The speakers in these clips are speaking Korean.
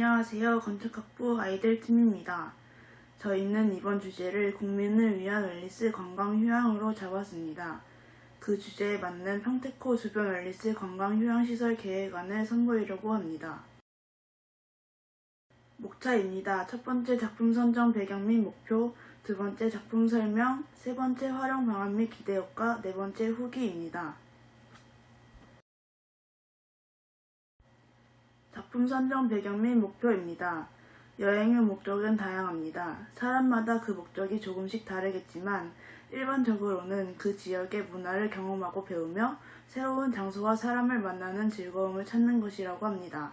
안녕하세요. 건축학부 아이들 팀입니다. 저희는 이번 주제를 국민을 위한 웰리스 관광 휴양으로 잡았습니다. 그 주제에 맞는 평택호 주변 웰리스 관광 휴양 시설 계획안을 선보이려고 합니다. 목차입니다. 첫 번째 작품 선정 배경 및 목표, 두 번째 작품 설명, 세 번째 활용 방안 및 기대 효과, 네 번째 후기입니다. 작품 선정 배경 및 목표입니다. 여행의 목적은 다양합니다. 사람마다 그 목적이 조금씩 다르겠지만 일반적으로는 그 지역의 문화를 경험하고 배우며 새로운 장소와 사람을 만나는 즐거움을 찾는 것이라고 합니다.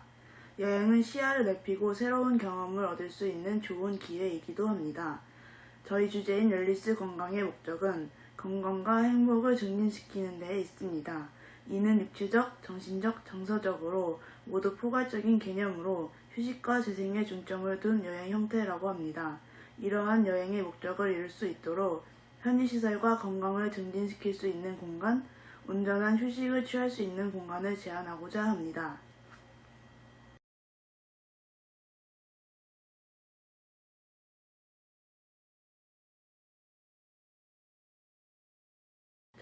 여행은 시야를 넓히고 새로운 경험을 얻을 수 있는 좋은 기회이기도 합니다. 저희 주제인 열리스 건강의 목적은 건강과 행복을 증진시키는 데에 있습니다. 이는 육체적, 정신적, 정서적으로 모두 포괄적인 개념으로 휴식과 재생에 중점을 둔 여행 형태라고 합니다. 이러한 여행의 목적을 이룰 수 있도록 편의시설과 건강을 증진시킬 수 있는 공간, 온전한 휴식을 취할 수 있는 공간을 제안하고자 합니다.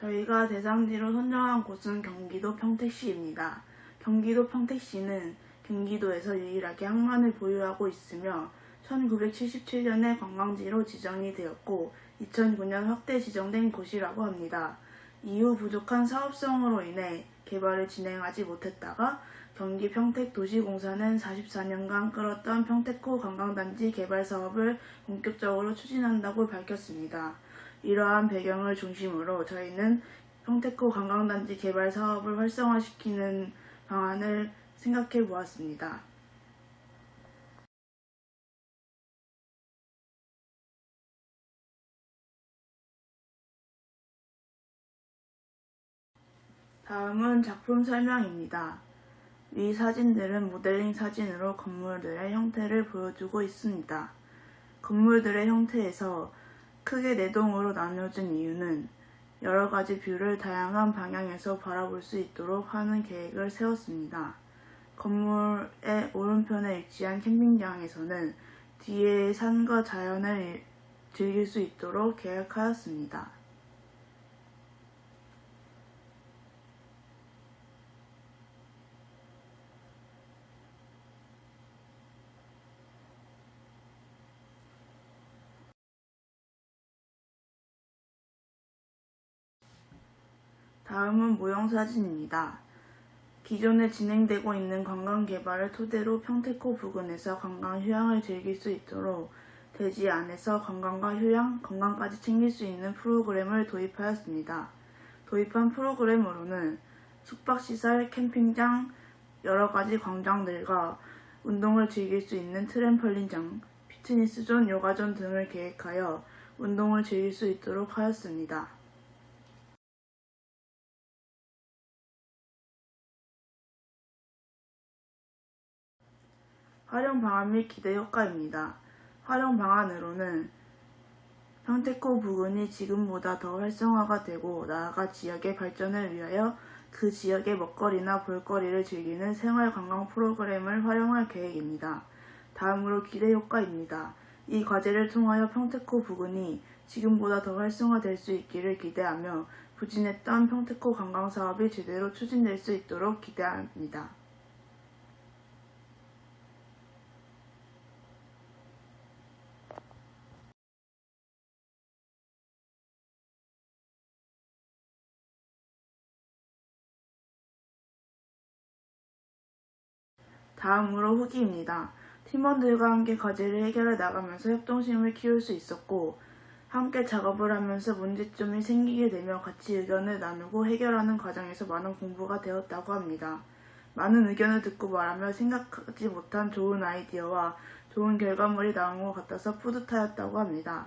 저희가 대상지로 선정한 곳은 경기도 평택시입니다. 경기도 평택시는 경기도에서 유일하게 항만을 보유하고 있으며 1977년에 관광지로 지정이 되었고 2009년 확대 지정된 곳이라고 합니다. 이후 부족한 사업성으로 인해 개발을 진행하지 못했다가 경기 평택 도시공사는 44년간 끌었던 평택호 관광단지 개발 사업을 본격적으로 추진한다고 밝혔습니다. 이러한 배경을 중심으로 저희는 평택호 관광단지 개발 사업을 활성화시키는 방안을 생각해 보았습니다. 다음은 작품 설명입니다. 위 사진들은 모델링 사진으로 건물들의 형태를 보여주고 있습니다. 건물들의 형태에서 크게 네 동으로 나뉘어진 이유는 여러 가지 뷰를 다양한 방향에서 바라볼 수 있도록 하는 계획을 세웠습니다. 건물의 오른편에 위치한 캠핑장에서는 뒤에 산과 자연을 즐길 수 있도록 계획하였습니다. 다음은 모형 사진입니다. 기존에 진행되고 있는 관광 개발을 토대로 평택호 부근에서 관광 휴양을 즐길 수 있도록 대지 안에서 관광과 휴양, 건강까지 챙길 수 있는 프로그램을 도입하였습니다. 도입한 프로그램으로는 숙박시설, 캠핑장, 여러 가지 광장들과 운동을 즐길 수 있는 트램펄린장, 피트니스존, 요가존 등을 계획하여 운동을 즐길 수 있도록 하였습니다. 활용 방안 및 기대 효과입니다. 활용 방안으로는 평택호 부근이 지금보다 더 활성화가 되고 나아가 지역의 발전을 위하여 그 지역의 먹거리나 볼거리를 즐기는 생활관광 프로그램을 활용할 계획입니다. 다음으로 기대 효과입니다. 이 과제를 통하여 평택호 부근이 지금보다 더 활성화될 수 있기를 기대하며 부진했던 평택호 관광사업이 제대로 추진될 수 있도록 기대합니다. 다음으로 후기입니다. 팀원들과 함께 과제를 해결해 나가면서 협동심을 키울 수 있었고, 함께 작업을 하면서 문제점이 생기게 되며 같이 의견을 나누고 해결하는 과정에서 많은 공부가 되었다고 합니다. 많은 의견을 듣고 말하며 생각하지 못한 좋은 아이디어와 좋은 결과물이 나온 것 같아서 뿌듯하였다고 합니다.